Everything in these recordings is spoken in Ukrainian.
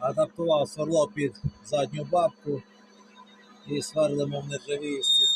Адаптував сверло під задню бабку і сверлимо в нержавійці.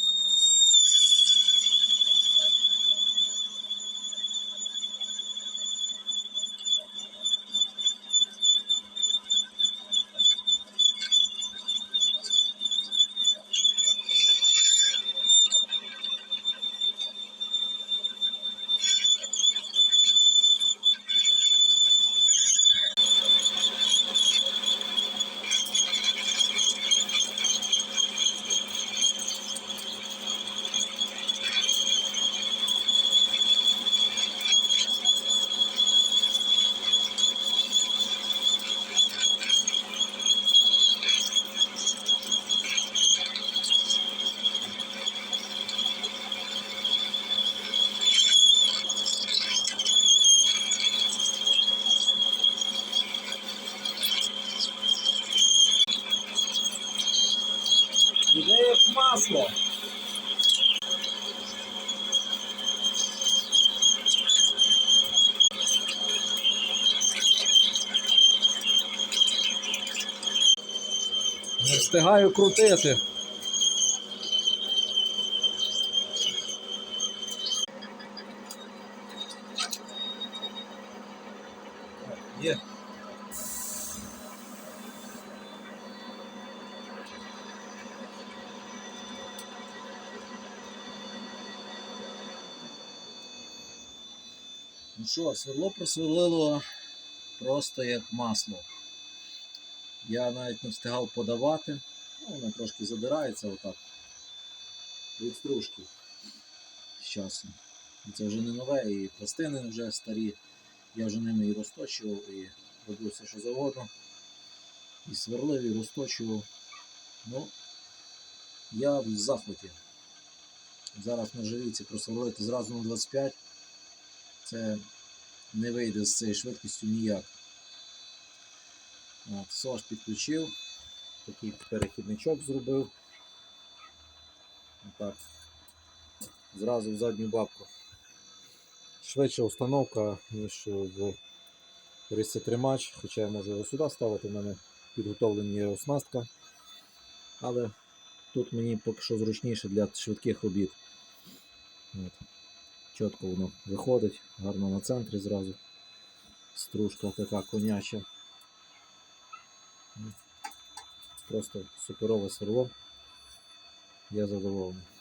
Іде як масло. Не встигаю крутити. Є. Ну що, сверло просверлило просто як масло. Я навіть не встигав подавати. Ну, воно трошки задирається отак. Від стружки з часом. Це вже не нове, і пластини вже старі. Я вже ними і розточував, і робив все, що завгодно. І сверлив, і розточував. Ну, я в захваті. Зараз на живіці просверлити зразу на 25. Це не вийде з цією швидкістю ніяк. От, Сош підключив, такий перехідничок зробив. Отак. Зразу в задню бабку. Швидша установка, ніж в риситримач, хоча я можу його сюди ставити, в мене підготовлена оснастка. Але тут мені поки що зручніше для швидких робіт. От. Чітко воно виходить, гарно на центрі зразу. Стружка така коняча. Просто суперове сверло. Я задоволений.